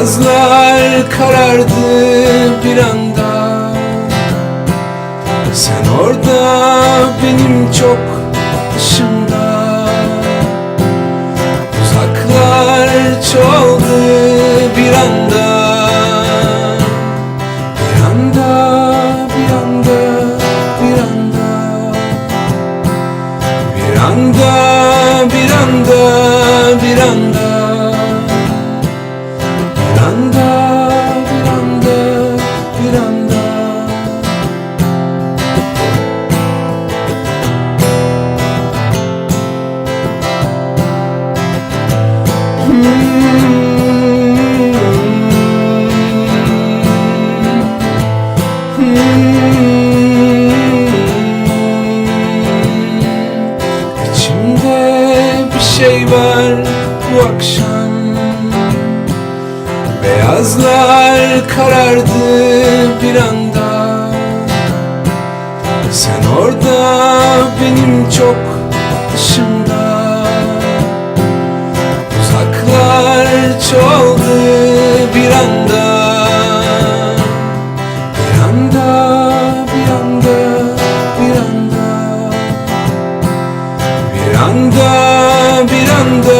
Beyazlar karardı bir anda. Sen orada benim çok dışımda Uzaklar çoğaldı bir anda bu akşam. Beyazlar karardı bir anda. Sen orada benim çok dışımda Uzaklar çoğaldı bir anda. Bir anda, bir anda, bir anda. Bir anda, bir anda,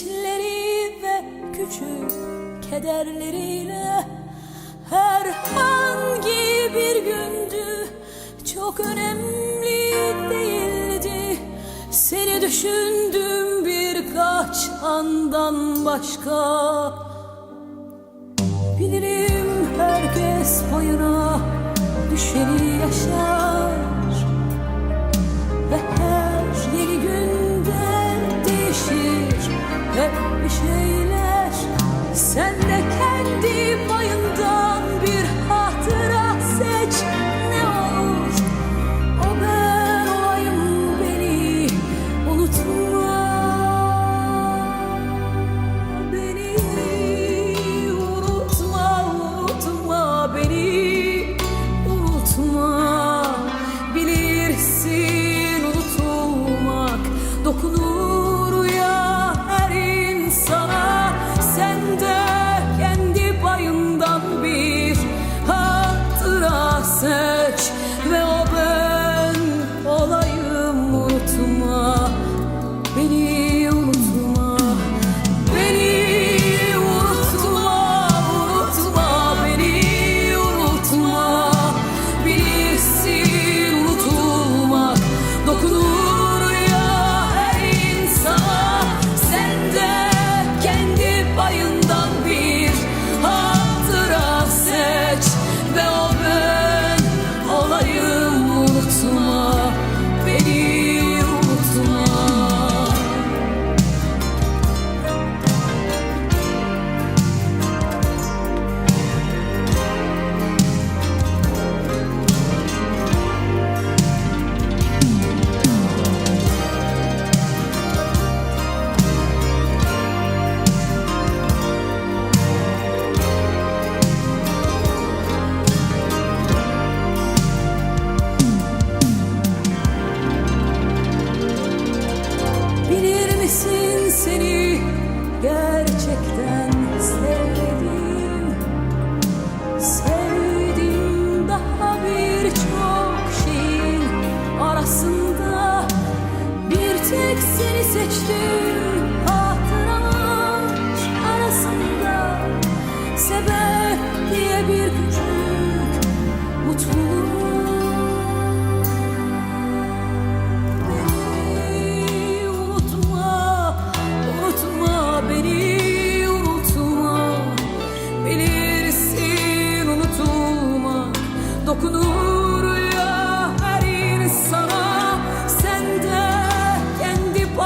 sevinçleri ve küçük kederleriyle Herhangi bir gündü çok önemli değildi. Seni düşündüm birkaç andan başka. Bilirim herkes payına düşeni yaşar hep bir şeyler. Sen de kendi seçtim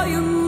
Sen